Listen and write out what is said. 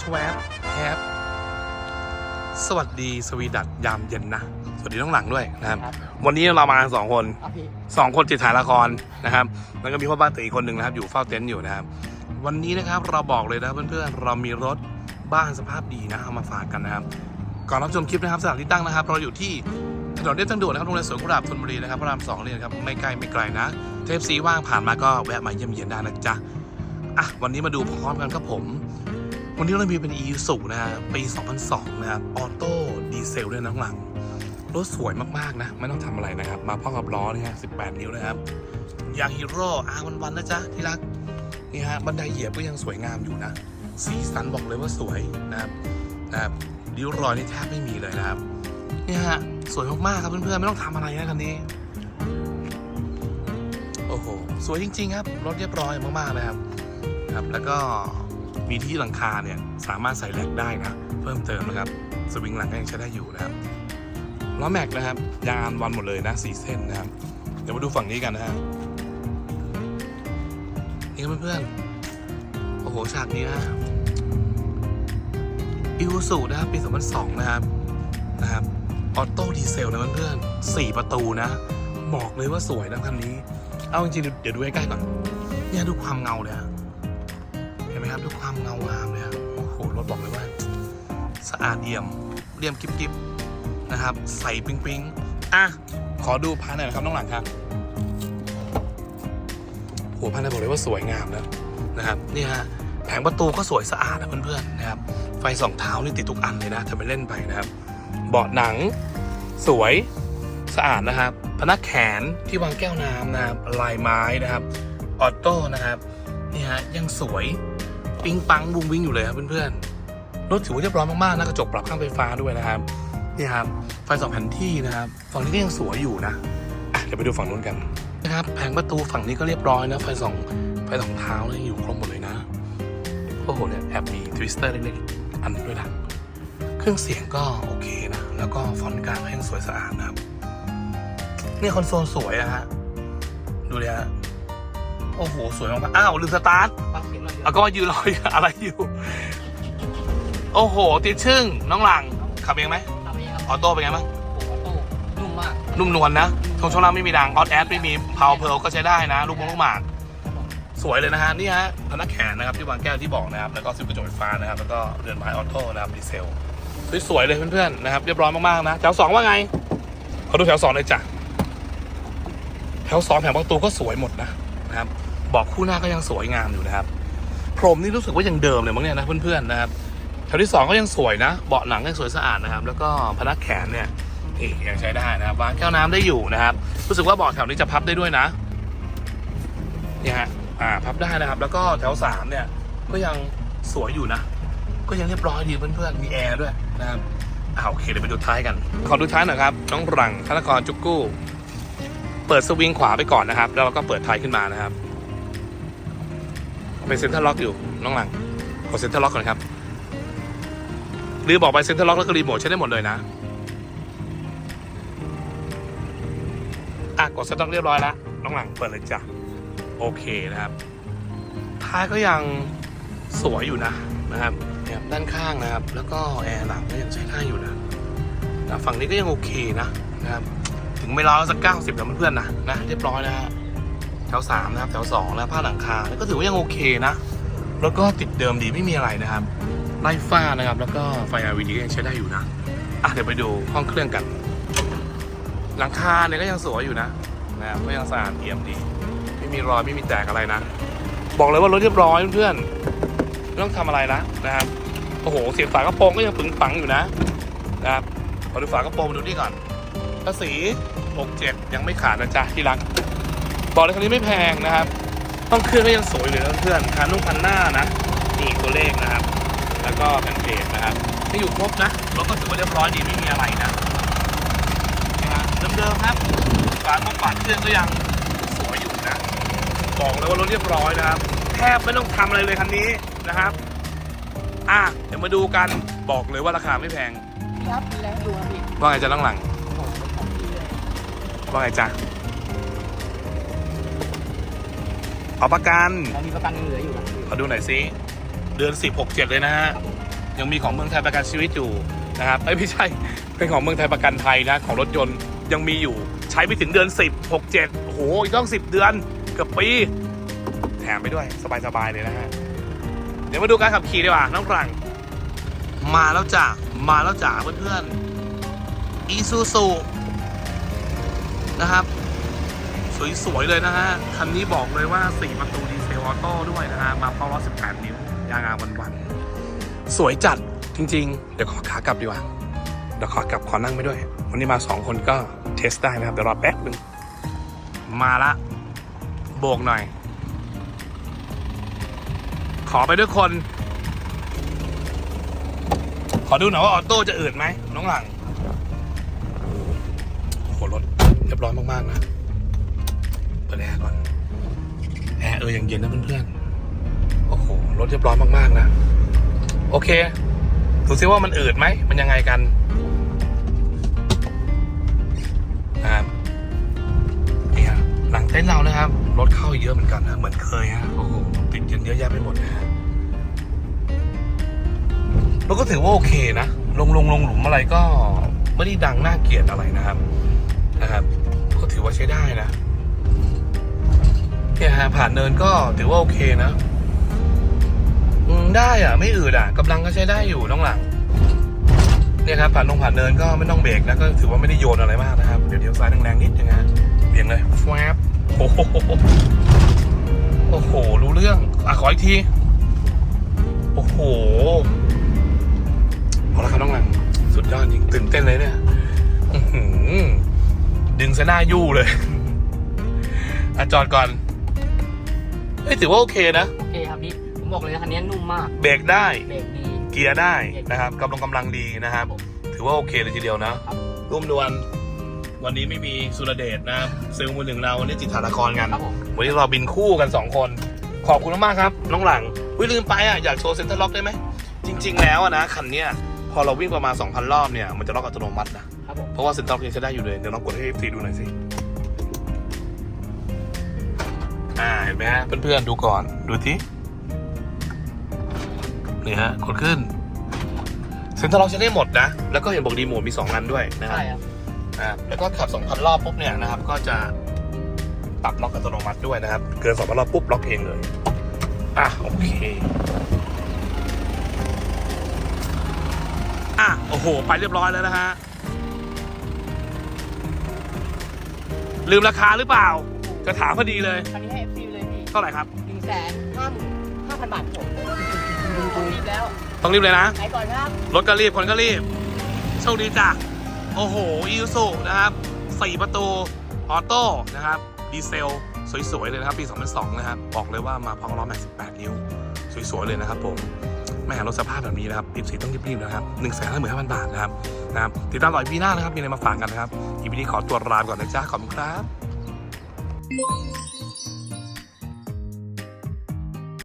ชวบแฮปสวัสดีสวีดัตยามเย็นนะ สวัสดีน้องหลังด้วยนะครับครับวันนี้เรามาสองคนอะพี่สองคนติดถ่ายละครนะครับ แล้วก็มีพ่อบ้านตื่นอีกคนหนึ่งนะครับ อยู่เฝ้าเต็นท์อยู่นะครับ วันนี้นะครับเราบอกเลยนะเพื่อนๆเรามีรถบ้านสภาพดีนะเอามาฝากกันนะครับ ก่อนรับชมคลิปนะครับสถานที่ตั้งนะครับ เราอยู่ที่ถนนเลียบทางด่วนนะครับโรงเรียนสวนกุหลาบธนบุรีนะครับพระรามสองเลยนะครับไม่ไกลไม่ไกลนะเทปซีว่างผ่านมาก็แวะมาเยี่ยมเยียนได้นะจ๊ะอะวันนี้มาดูพร้อมกันครับผม วันนี้เรามีเป็น e ีสุนะฮะปี 2002 นะครับออโต้ดีเซลด้วยนะข้างหลัง รถสวยมาก ๆ นะ ไม่ต้องทำอะไรนะครับ มาพร้อมกับล้อนี่ฮะ18 นิ้วนะครับ ยางฮีโร่อาวันวันๆนะจ๊ะ ที่รัก นี่ฮะ บันไดเหยียบก็ยังสวยงามอยู่นะ สีสันบอกเลยว่าสวยนะครับนะครับริ้วรอยนี่แทบไม่มีเลยนะครับ นี่ฮะ สวยมากๆครับเพื่อนๆ ไม่ต้องทำอะไรนะคันนี้ โอ้โห สวยจริง ๆ ครับ รถเรียบร้อยมากๆเลยครับ ครับ แล้วก็ มีที่หลังคาเนี่ยสามารถใส่แร็กได้นะ เพิ่มเติมนะครับสวิงหลังก็ยังใช้ได้อยู่นะครับล้อแม็กนะครับยางวันหมดเลยนะสี่เส้นนะครับ เดี๋ยวมาดูฝั่งนี้กันนะฮะนี่เพื่อนๆโอ้โหฉากนี้นะอิวสูนะครับปี2002 นะครับนะครับออโต้ดีเซลนะเพื่อนๆสี่ประตูนะ บอกเลยว่าสวยนะคันนี้ เอาจริงๆเดี๋ยวดูใกล้ๆก่อนเนี่ยดูความเงาเลยอะ นไหมครับดูความเงางามเลยโอ้โหรถบอกเลยว่า สะอาดเอี่ยมเรียมกิ๊บๆนะครับ ใสปิ๊งปิ๊งๆอะ ขอดูพานหน่อยนะครับน้องหลังครับโหพานเนี่ยบอกเลยว่าสวยงามนะนะครับนี่ฮะแผงประตูก็สวยสะอาดนะเพื่อนๆนะครับไฟสองเท้านี่ติดทุกอันเลยนะทำไปเล่นไปนะครับ เบาะหนังสวยสะอาดนะครับ พนักแขนที่วางแก้วน้ำนะครับลายไม้นะครับออโต้นะครับนี่ฮะยังสวย ปิ๊งปังบุ้งวิ่งอยู่เลยครับเพื่อนๆรถถือว่าเรียบร้อยมากๆนะกระจกปรับข้างไฟฟ้าด้วยนะครับนี่ครับไฟสองแผ่นที่นะครับฝั่งนี้ก็ยังสวยอยู่นะะเดี๋ยวไปดูฝั่งนู้นกันนะครับแผงประตูฝั่งนี้ก็เรียบร้อยนะไฟสองไฟสองเท้าเนี่ยอยู่ครบหมดเลยนะโอ้โหเนี่ยแอบมีทวิสเตอร์เล็กๆอันด้วยนะเครื่องเสียงก็โอเคนะแล้วก็ฟอนต์กลางก็ยังสวยสะอาดนะครับเนี่ยคอนโซลสวยอะฮะดูเลยฮะ โอ้โห สวยมากๆอ้าวลืมสตาร์ทฟังเสียงเราเยเอาอะก็มายืนรออยู่อะไรอยู่ โอ้โห ติดชึ่งน้องหลังขับเองไหมทำเองครับออโต้เป็นไงบ้างโอ้โหออโต้นุ่มมาก นุ่มนวลนะทงช่วงล่างไม่มีดังออดแอดไม่มีพาวเพลก็ใช้ได้นะ ลูกมงลูกหมาก สวยเลยนะฮะ นี่ฮะพนักแขนนะครับที่วางแก้วที่บอกนะครับ แล้วก็ซิปกระจกไฟฟ้านะครับ แล้วก็เรือนไม้ออโต้นะครับดีเซล สวยๆเลยเพื่อนๆนะครับ เรียบร้อยมากๆนะ แถวสองว่าไงขอดูแถวสองเลยจ้ะ แถวสองแผงประตูก็สวยหมดนะนะครับ บอกคู่หน้าก็ยังสวยงามอยู่นะครับ พรมนี่รู้สึกว่ายังเดิมเลยมั้งเนี่ยนะเพื่อนๆนะครับแถวที่สองก็ยังสวยนะ เบาะหนังยังสวยสะอาดนะครับ แล้วก็พนักแขนเนี่ยนี่ยังใช้ได้นะครับวางแก้วน้ำได้อยู่นะครับ รู้สึกว่าเบาะแถวนี้จะพับได้ด้วยนะนี่ฮะอ่าพับได้นะครับ แล้วก็แถวสามเนี่ยก็ยังสวยอยู่นะ ก็ยังเรียบร้อยดีเพื่อนๆมีแอร์ด้วยนะครับเอาโอเคเดี๋ยวไปดูท้ายกัน ขอดูท้ายหน่อยครับน้องรังธนกรจุกกู้ เปิดสวิงขวาไปก่อนนะครับ แล้วเราก็เปิดท้ายขึ้นมานะครับ เป็นเซ็นเตอร์ล็อกอยู่น้องหลังกดเซ็นเตอร์ล็อกก่อนครับหรือบอกไปเซ็นเตอร์ล็อกแล้วก็รีโมทใช้ได้หมดเลยนะอะกดเซ็นเตอร์ล็อกเรียบร้อยแล้วน้องหลังเปิดเลยจ้ะโอเคนะครับ ท้ายก็ยังสวยอยู่นะนะครับเนี่ยด้านข้างนะครับ แล้วก็แอร์หลังก็ยังใช้ได้อยู่นะนะฝั่งนี้ก็ยังโอเคนะนะครับ ถึงไม่ร้อยสักเก้าสิบนะเพื่อนๆนะนะเรียบร้อยนะฮะ แถวสามนะครับแถวสองนะผ้าหลังคาก็ถือว่ายังโอเคนะ แล้วก็ติดเดิมดีไม่มีอะไรนะครับไล่ฝ้านะครับ แล้วก็ไฟ LED ก็ยังใช้ได้อยู่นะอะเดี๋ยวไปดูห้องเครื่องกัน หลังคาเนี่ยก็ยังสวยอยู่นะนะครับก็ยังสะอาดเอี่ยมดี ไม่มีรอยไม่มีแตกอะไรนะ บอกเลยว่ารถเรียบร้อยเพื่อนๆไม่ต้องทำอะไรนะนะครับโอ้โหเสียงฝากระโปรงก็ยังปึงปังอยู่นะนะครับขอดูฝากระโปรงดูนี่ก่อนภาษี67ยังไม่ขาดนะจ๊ะที่รัก บอกเลยคันนี้ไม่แพงนะครับ ต้องเครื่องก็ยังสวยอยู่นะเพื่อนคันนุ่งคันหน้านะนี่ตัวเลขนะครับ แล้วก็แผ่นเพจนะครับที่อยู่ครบนะรถก็ถือว่าเรียบร้อยดีไม่มีอะไรนะนะฮะเดิมๆครับฝาท้องฝาเครื่องก็ยังสวยอยู่นะบอกเลยว่ารถเรียบร้อยนะครับแทบไม่ต้องทำอะไรเลยคันนี้นะครับอะเดี๋ยวมาดูกันบอกเลยว่าราคาไม่แพงพี่ครับมีอะไรให้ดูครับพี่ว่าไงจ๊ะน้องหลังโอ้โหเป็นของพี่เลยว่าไงจ๊ะ เอาประกันเรามีประกันยังเหลืออยู่นะพี่ขอดูหน่อยสิเดือนสิบหกเจ็ดเลยนะฮะยังมีของเมืองไทยประกันชีวิตอยู่นะครับเอ้ยไม่ใช่เป็นของเมืองไทยประกันไทยนะของรถยนต์ยังมีอยู่ใช้ไปถึงเดือน 10 6 7โอ้โหอีกต้อง 10 เดือนเกือบปี แถมไปด้วยสบายๆเลยนะฮะเดี๋ยวมาดูการขับขี่ดีกว่าน้องกรัง มาแล้วจ้ะมาแล้วจ้ะเพื่อนๆอีซูซูนะครับ สวยๆเลยนะฮะ คันนี้บอกเลยว่า 4 ประตูดีเซลออโต้ด้วยนะฮะ มาพร้อมล้อ18 นิ้ว ยางอาวันๆ สวยจัดจริง ๆ เดี๋ยวขอขากลับดีกว่า เดี๋ยวขอกลับขอนั่งไปด้วย วันนี้มา 2 คนก็เทสได้นะครับ เดี๋ยวรอแป๊บนึง มาละ โบกหน่อย ขอไปด้วยคน ขอดูหน่อยว่าออโต้จะอืดไหมน้องหลังโอ้โหรถเรียบร้อยมาก ๆ นะ เปิดแอร์ก่อน แอร์เออยังเย็นนะเพื่อนๆ โอ้โห รถเรียบร้อยมากๆนะ โอเค ดูซิว่ามันอืดไหม มันยังไงกันนะครับนี่ฮะหลังเต้นท์เรานะครับ รถเข้าเยอะเหมือนกันนะ เหมือนเคยฮะ โอ้โห ติดกันเยอะแยะไปหมดนะฮะเราก็ถือว่าโอเคนะ ลงลงลงหลุมอะไรก็ไม่ได้ดังน่าเกลียดอะไรนะครับ ฮะผ่านเนินก็ถือว่าโอเคนะอืมได้อะ ไม่อืดอะกำลังก็ใช้ได้อยู่น้องหลัง เนี่ยครับผ่านลงผ่านเนินก็ไม่ต้องเบรกนะก็ถือว่าไม่ได้โยนอะไรมากนะครับ เดี๋ยวเดี๋ยวซ้ายแรงๆนิดนึงนะเบี่ยงเลยแฟบโอ้โหโอ้โห รู้เรื่องอะขออีกที โอ้โหเอาละครับน้องหลัง สุดยอดจริงตื่นเต้นเลยเนี่ยดึงซะหน้ายู่เลยอะจอดก่อน เอ้ยถือว่าโอเคนะ โอเคครับพี่ผมบอกเลยนะคันนี้นุ่มมาก เบรกได้ เบรกดี เกียร์ได้นะครับกำลังกำลังดีนะครับ ถือว่าโอเคเลยทีเดียวนะครับร่วมดวนวันนี้ไม่มีสุรเดชนะครับเซลล์มือหนึ่งเราวันนี้จิตฐานครกันครับผมวันนี้เราบินคู่กัน 2 คน ขอบคุณมากๆครับ น้องหลังวิลืมไปอะอยากโชว์เซ็นเตอร์ล็อกได้ไหม จริง ๆ แล้วอะนะคันเนี้ยพอเราวิ่งประมาณ 2,000 รอบเนี่ยมันจะล็อกอัตโนมัตินะครับผมเพราะว่าเซ็นเตอร์ล็อกยังใช้ได้อยู่เลย เดี๋ยวลองกดให้ฟรีดูหน่อยสิ อ่า เห็นไหมฮะ เพื่อนๆ ดูก่อน ดูทีนี่ฮะ กดขึ้น เซ็นเตอร์ล็อกใช้ได้หมดนะ แล้วก็เห็นบอกดีโหมดมี 2 อันด้วยนะครับ ใช่ครับนะครับแล้วก็ขับ 2,000 รอบปุ๊บเนี่ยนะครับ ก็จะปรับล็อกอัตโนมัติด้วยนะครับ เกิน2,000รอบปุ๊บล็อกเองเลย อะ โอเค อะ โอ้โห ไปเรียบร้อยแล้วนะฮะ ลืมราคาหรือเปล่า จะถามพอดีเลยคันนี้ให้ FC เลยพี่เท่าไหร่ครับ หนึ่งแสนห้าหมื่นห้าพันบาทครับผมผมรีบแล้วต้องรีบเลยนะไหนก่อนครับ รถก็รีบ คนก็รีบ โชคดีจ้ะ โอ้โหอีซูนะครับ4ประตู ออโต้นะครับ ดีเซล สวย ๆ เลยนะครับ ปี 2002 นะครับ บอกเลยว่ามาพร้อมล้อแม็ก18 นิ้ว สวย ๆ เลยนะครับผมแม่รถสภาพแบบนี้นะครับรีบสีต้องรีบๆนะครับ1 5 5 0 0 0บาทนะครับนะครับ ติดตามต่ออีพีหน้านะครับ มีอะไรมาฝากกันนะครับอีพีนี้ขอตัวลาไปก่อนนะจ๊ะ ขอบคุณครับ 我。